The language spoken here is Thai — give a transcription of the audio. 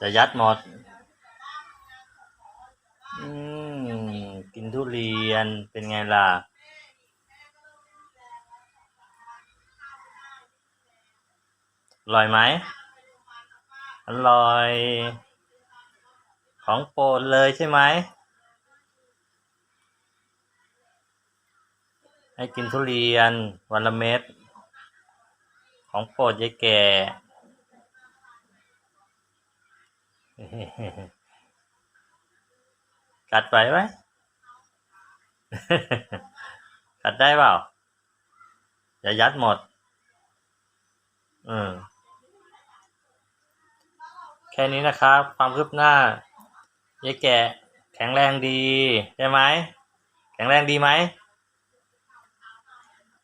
จะยัดหมดอืมกินทุเรียนเป็นไงล่ะ อร่อยไหม อร่อย ของโปรดเลยใช่ไหม ให้กินทุเรียนวันละเม็ด ของโปรดยายแก่ กัดไปไหม กัดได้เปล่า อย่ายัดหมด อืม แค่นี้นะครับ ความคืบหน้ายายแกแข็งแรงดี ใช่ไหม แข็งแรงดีไหม